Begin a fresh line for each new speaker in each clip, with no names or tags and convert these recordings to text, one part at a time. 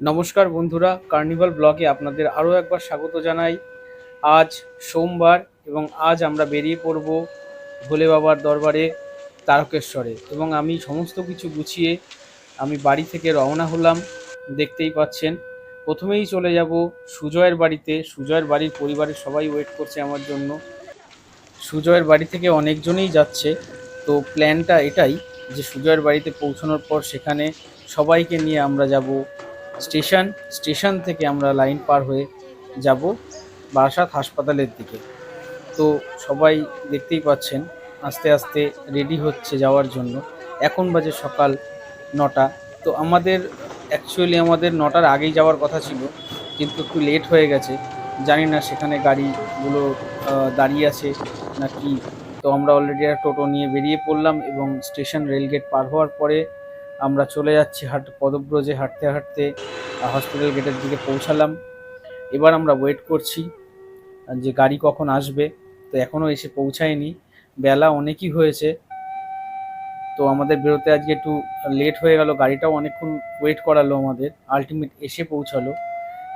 নমস্কার বন্ধুরা কার্নিভাল ব্লগে আপনাদের আরও একবার স্বাগত জানাই। আজ সোমবার এবং আজ আমরা বেরিয়ে পড়ব ভোলে বাবার দরবারে তারকেশ্বরে এবং আমি সমস্ত কিছু গুছিয়ে আমি বাড়ি থেকে রওনা হলাম, দেখতেই পাচ্ছেন। প্রথমেই চলে যাব সুজয়ের বাড়িতে। সুজয়ের বাড়ির পরিবারের সবাই ওয়েট করছে আমার জন্য। সুজয়ের বাড়ি থেকে অনেকজনেই যাচ্ছে। তো প্ল্যানটা এটাই যে সুজয়ের বাড়িতে পৌঁছানোর পর সেখানে সবাইকে নিয়ে আমরা যাব স্টেশন স্টেশন থেকে আমরা লাইন পার হয়ে যাব বারাসাত হাসপাতালের দিকে। তো সবাই দেখতেই পাচ্ছেন, আস্তে আস্তে রেডি হচ্ছে যাওয়ার জন্য। এখন বাজে সকাল নটা। তো আমাদের অ্যাকচুয়ালি আমাদের নটার আগেই যাওয়ার কথা ছিল, কিন্তু একটু লেট হয়ে গেছে। জানি না সেখানে গাড়িগুলো দাঁড়িয়ে আছে না কি তো আমরা অলরেডি একটা টোটো নিয়ে বেরিয়ে পড়লাম এবং স্টেশন রেলগেট পার হওয়ার পরে আমরা চলে যাচ্ছি হাট পদব্রজে হাঁটতে হাঁটতে হসপিটাল গেটের দিকে পৌঁছালাম। এবার আমরা ওয়েট করছি যে গাড়ি কখন আসবে। তো এখনও এসে পৌঁছায়নি। বেলা অনেকই হয়েছে। তো আমাদের বেরোতে আজকে একটু লেট হয়ে গেল। গাড়িটাও অনেকক্ষণ ওয়েট করালো আমাদের। আলটিমেট এসে পৌঁছালো।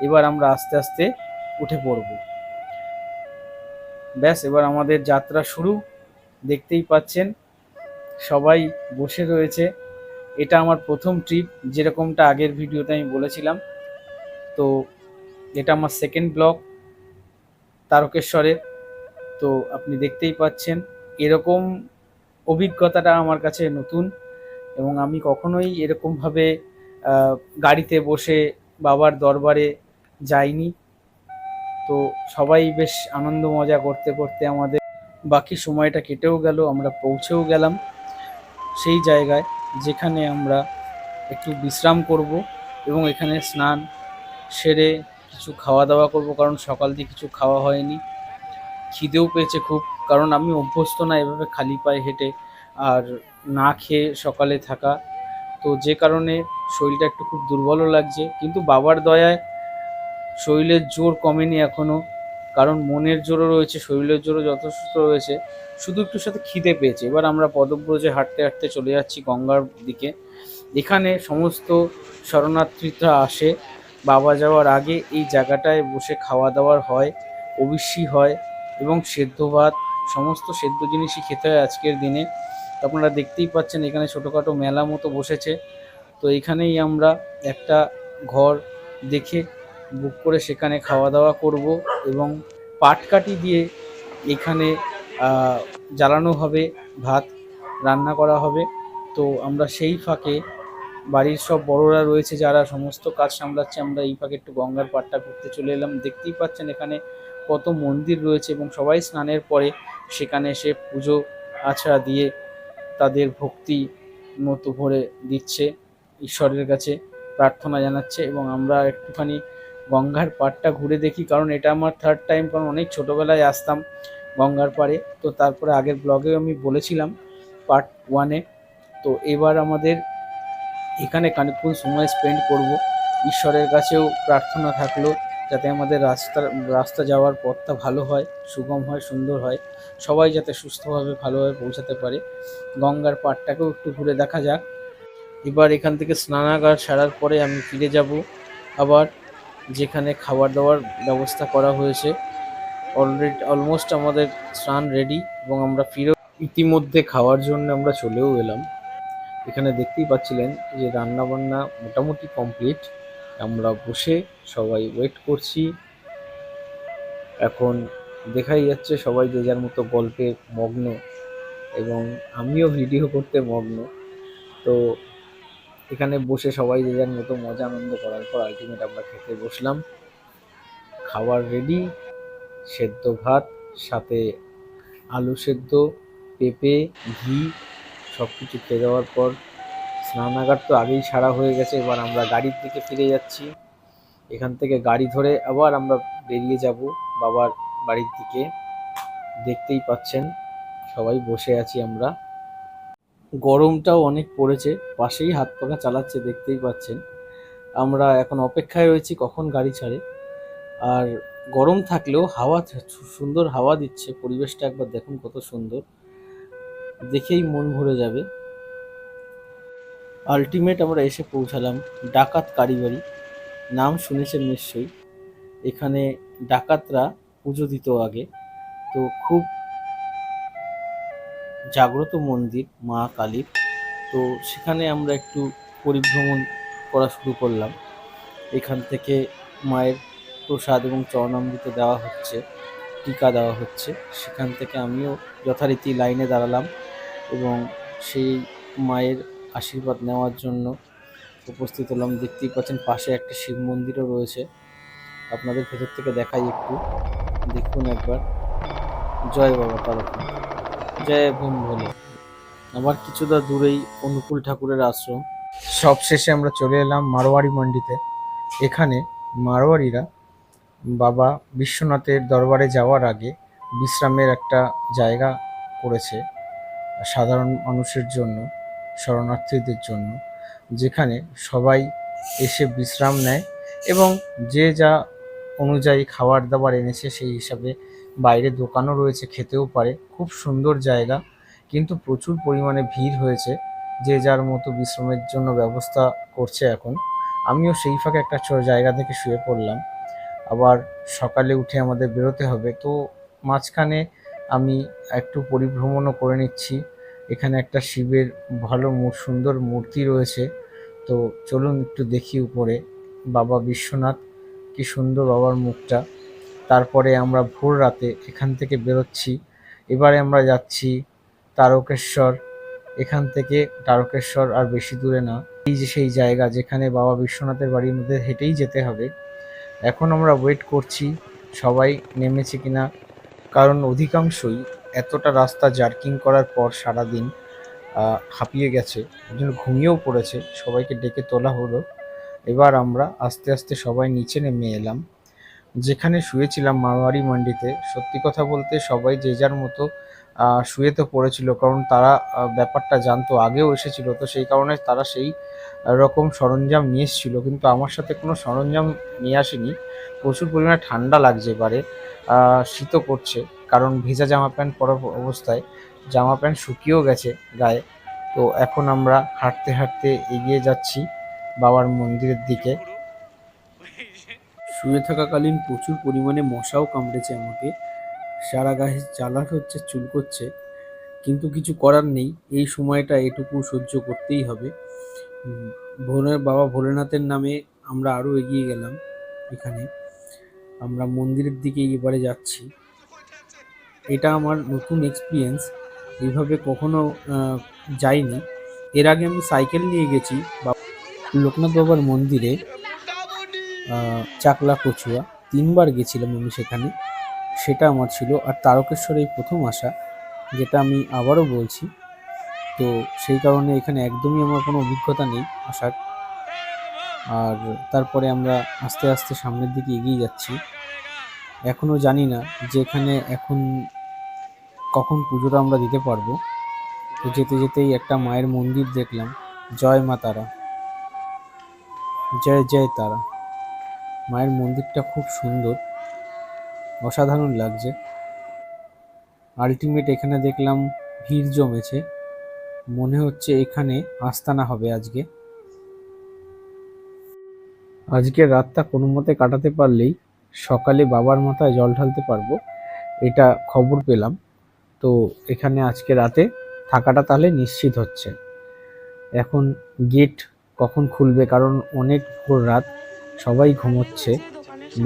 এবার আমরা আস্তে আস্তে উঠে পড়ব। ব্যাস, এবার আমাদের যাত্রা শুরু। দেখতেই পাচ্ছেন, সবাই বসে রয়েছে। এটা আমার প্রথম ট্রিপ যেরকমটা আগের ভিডিওতে আমি বলেছিলাম। তো এটা আমার সেকেন্ড ব্লগ তারকেশ্বরের। তো আপনি দেখতেই পাচ্ছেন, এরকম অভিজ্ঞতাটা আমার কাছে নতুন এবং আমি কখনোই এরকমভাবে গাড়িতে বসে বাবার দরবারে যাইনি। তো সবাই বেশ আনন্দ মজা করতে করতে আমাদের বাকি সময়টা কেটেও গেল, আমরা পৌঁছেও গেলাম সেই জায়গায়। যেখানে আমরা একটু বিশ্রাম করব এবং এখানে স্নান সেরে কিছু খাওয়া দাওয়া করব, কারণ সকাল দিয়ে কিছু খাওয়া হয়নি। খিদেও পেয়েছে খুব, কারণ আমি অভ্যস্ত না এভাবে খালি পায়ে হেঁটে আর না খেয়ে সকালে থাকা। তো যে কারণে শরীরটা একটু খুব দুর্বলও লাগছে, কিন্তু বাবার দয়ায় শরীরের জোর কমেনি এখনও কারণ মনের জোরও রয়েছে, শরীরের জোরও যথেষ্ট রয়েছে। শুধু একটু সাথে খিদে পেয়েছে। এবার আমরা পদব্রজে হাঁটতে হাঁটতে চলে যাচ্ছি গঙ্গার দিকে। এখানে সমস্ত শরণার্থীরা আসে। বাবা যাওয়ার আগে এই জায়গাটায় বসে খাওয়া দাওয়ার হয়, অবশ্যই হয় এবং সেদ্ধ ভাত, সমস্ত সেদ্ধ জিনিসই খেতে হয় আজকের দিনে। আপনারা দেখতেই পাচ্ছেন এখানে ছোটোখাটো মেলা মতো বসেছে। তো এখানেই আমরা একটা ঘর দেখে বুক করে সেখানে খাওয়া দাওয়া করব এবং পাটকাঠি দিয়ে এখানে জ্বালানো হবে, ভাত রান্না করা হবে। তো আমরা সেই ফাঁকে বাড়ির সব বড়রা রয়েছে যারা সমস্ত কাজ সামলাচ্ছে, আমরা এই ফাঁকে একটু গঙ্গার পাড়টা ঘুরতে চলে এলাম। দেখতেই পাচ্ছেন এখানে কত মন্দির রয়েছে এবং সবাই স্নানের পরে সেখানে এসে পুজো আছড়া দিয়ে তাদের ভক্তি মতো ভরে দিচ্ছে, ঈশ্বরের কাছে প্রার্থনা জানাচ্ছে এবং আমরা একটুখানি গঙ্গার পাড়টা ঘুরে দেখি, কারণ এটা আমার থার্ড টাইম কারণ অনেক ছোটোবেলায় আসতাম গঙ্গার পাড়ে। তো তারপরে আগের ব্লগেও আমি বলেছিলাম পার্ট ওয়ানে তো এবার আমাদের এখানে খানিকক্ষণ সময় স্পেন্ড করব। ঈশ্বরের কাছেও প্রার্থনা থাকল যাতে আমাদের রাস্তা রাস্তা যাওয়ার পথটা ভালো হয়, সুগম হয়, সুন্দর হয়, সবাই যাতে সুস্থভাবে ভালোভাবে পৌঁছাতে পারে। গঙ্গার পাড়টাকেও একটু ঘুরে দেখা যাক। এবার এখান থেকে স্নানাগার সারার পরে আমি ফিরে যাব। আবার যেখানে খাবার দাবার ব্যবস্থা করা হয়েছে। অলরেডি অলমোস্ট আমাদের স্নান রেডি এবং আমরা ফিরে ইতিমধ্যে খাওয়ার জন্য আমরা চলেও এলাম। এখানে দেখতেই পাচ্ছিলেন যে রান্না বান্না মোটামুটি কমপ্লিট আমরা বসে সবাই ওয়েট করছি। এখন দেখাই যাচ্ছে সবাই যে যার মতো গল্পে মগ্ন এবং আমিও ভিডিও করতে মগ্ন। তো এখানে বসে সবাই যে যার মতো মজা, আনন্দ করার পর আলটিমেট আমরা খেতে বসলাম। খাবার রেডি সেদ্ধ ভাত, সাথে আলু সেদ্ধ, পেঁপে, ঘি সব কিছু খেয়ে দেওয়ার পর স্নানাগার তো আগেই ছাড়া হয়ে গেছে, এবার আমরা গাড়ির দিকে ফিরে যাচ্ছি। এখান থেকে গাড়ি ধরে আবার আমরা বেরিয়ে যাব বাবার বাড়ির দিকে। দেখতেই পাচ্ছেন, সবাই বসে আছি আমরা। গরমটাও অনেক পড়েছে, পাশেই হাত পাখা চালাচ্ছে দেখতেই পাচ্ছেন। আমরা এখন অপেক্ষায় রয়েছি কখন গাড়ি ছাড়ে। আর গরম থাকলেও হাওয়া সুন্দর হাওয়া দিচ্ছে, পরিবেশটা একবার দেখুন কত সুন্দর। দেখেই মন ভরে যাবে। আলটিমেট আমরা এসে পৌঁছালাম ডাকাত কারিগরি নাম শুনেছেন নিশ্চয়ই। এখানে ডাকাতরা পুজো দিত আগে। তো খুব জাগ্রত মন্দির, মা কালীর। তো সেখানে আমরা একটু পরিভ্রমণ করা শুরু করলাম। এখান থেকে মায়ের প্রসাদ এবং চরণামৃত দেওয়া হচ্ছে, টিকা দেওয়া হচ্ছে। সেখান থেকে আমিও যথারীতি লাইনে দাঁড়ালাম এবং সেই মায়ের আশীর্বাদ নেওয়ার জন্য উপস্থিত হলাম। দেখতেই পাচ্ছেন, পাশে একটা শিব মন্দিরও রয়েছে। আপনাদের ভেতর থেকে দেখাই একটু। দেখুন একবার। জয় বাবা তারকনাথ জয় ভীম ভোলে আবার কিছুটা দূরেই অনুকূল ঠাকুরের আশ্রম। সব শেষে আমরা চলে এলাম মারোয়ারি মন্ডিতে। এখানে মারোয়ারিরা বাবা বিশ্বনাথের দরবারে যাওয়ার আগে বিশ্রামের একটা জায়গা করেছে সাধারণ মানুষের জন্য, শরণার্থীদের জন্য, যেখানে সবাই এসে বিশ্রাম নেয় এবং যে যা অনুযায়ী খাবার দাবার এনেছে সেই হিসাবে বাইরে দোকানও রয়েছে, খেতেও পারে। খুব সুন্দর জায়গা, কিন্তু প্রচুর পরিমাণে ভিড় হয়েছে, যে যার মতো বিশ্রামের জন্য ব্যবস্থা করছে এখন। আমিও সেই ফাঁকে একটা জায়গা থেকে শুয়ে পড়লাম। আবার সকালে উঠে আমাদের বেরোতে হবে, তো মাঝখানে আমি একটু পরিভ্রমণও করে নিচ্ছি। এখানে একটা শিবের ভালো সুন্দর মূর্তি রয়েছে, তো চলুন একটু দেখি উপরে। বাবা বিশ্বনাথ, কি সুন্দর বাবার মুখটা। তারপরে আমরা ভোর রাতে এখান থেকে বেরোচ্ছি। এবারে আমরা যাচ্ছি তারকেশ্বর। এখান থেকে তারকেশ্বর আর বেশি দূরে না। এই যে সেই জায়গা যেখানে বাবা বিশ্বনাথের বাড়ির মধ্যে হেঁটেই যেতে হবে। এখন আমরা ওয়েট করছি সবাই নেমেছে কিনা। কারণ অধিকাংশই এতটা রাস্তা জার্কিং করার পর সারাদিন হাঁপিয়ে গেছে। জন্য ঘুমিয়েও পড়েছে। সবাইকে ডেকে তোলা হলো। এবার আমরা আস্তে আস্তে সবাই নিচে নেমে এলাম। যেখানে শুয়েছিলাম মারোয়ারি মান্ডিতে সত্যি কথা বলতে সবাই যে যার মতো শুয়ে তো পড়েছিল কারণ তারা ব্যাপারটা জানতো আগেও এসেছিল তো সেই কারণে তারা সেই রকম সরঞ্জাম নিয়ে এসেছিল কিন্তু আমার সাথে কোনো সরঞ্জাম নিয়ে আসেনি। প্রচুর পরিমাণে ঠান্ডা লাগছে আহ, শীতও করছে কারণ ভেজা জামা প্যান্ট পরা অবস্থায় জামা প্যান্ট শুকিয়েও গেছে গায়ে তো এখন আমরা হাঁটতে হাঁটতে এগিয়ে যাচ্ছি বাবার মন্দিরের দিকে। শুয়ে থাকাকালীন প্রচুর পরিমাণে মশাও কামড়েছে আমাকে। সারা গায়ে জ্বালা হচ্ছে চুল করছে। কিন্তু কিছু করার নেই। এই সময়টা এটুকু সহ্য করতেই হবে। উম, ভোলে বাবা ভোলেনাথের নামে আমরা আরও এগিয়ে গেলাম এখানে। আমরা মন্দিরের দিকে এবারে যাচ্ছি। এটা আমার নতুন এক্সপিরিয়েন্স এইভাবে কখনো যাইনি। এর আগে আমি সাইকেল নিয়ে গেছি লোকনাথ বাবার মন্দিরে। চাকলা কচুয়া তিনবার গেছিলাম আমি সেখানে। সেটা আমার ছিল। আর তারকেশ্বর এই প্রথম আসা, যেটা আমি আবারও বলছি, তো সেই কারণে এখানে একদমই আমার কোনো অভিজ্ঞতা নেই আসার। আর তারপরে আমরা আস্তে আস্তে সামনের দিকে এগিয়ে যাচ্ছি। এখনও জানি না যে এখানে এখন কখন পুজোটা আমরা দিতে পারব। তো যেতে যেতেই একটা মায়ের মন্দির দেখলাম। জয় মা তারা। জয় জয় তারা। মায়ের মন্দিরটা খুব সুন্দর। অসাধারণ লাগছে। আলটিমেট এখানে দেখলাম ভিড় জমেছে। মনে হচ্ছে এখানে আস্তানা হবে আজকে। আজকে রাতটা কোনো মতে কাটাতে পারলেই সকালে বাবার মাথায় জল ঢালতে পারব, এটা খবর পেলাম। তো এখানে আজকে রাতে থাকাটা তাহলে নিশ্চিত হচ্ছে। এখন গেট কখন খুলবে? কারণ অনেক ভোর রাত। সবাই ঘুমোচ্ছে।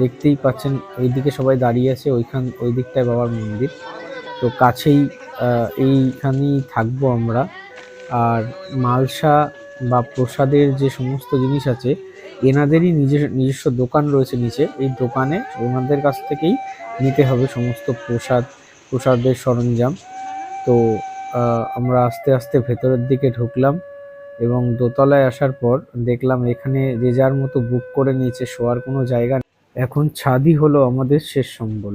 দেখতেই পাচ্ছেন ওইদিকে সবাই দাঁড়িয়ে আছে, ওইখান, ওই দিকটায় বাবার মন্দির। তো কাছেই এইখানেই থাকব আমরা। আর মালসা বা প্রসাদের যে সমস্ত জিনিস আছে, এনাদেরই নিজের, নিজস্ব দোকান রয়েছে নিচে। এই দোকানে ওনাদের কাছ থেকেই নিতে হবে সমস্ত প্রসাদ, প্রসাদের সরঞ্জাম। তো আমরা আস্তে আস্তে ভেতরের দিকে ঢুকলাম। এবং দোতলায় আসার পর দেখলাম এখানে যে যার মতো বুক করে নিয়েছে, শোয়ার কোনো জায়গা। এখন ছাদই হলো আমাদের শেষ সম্বল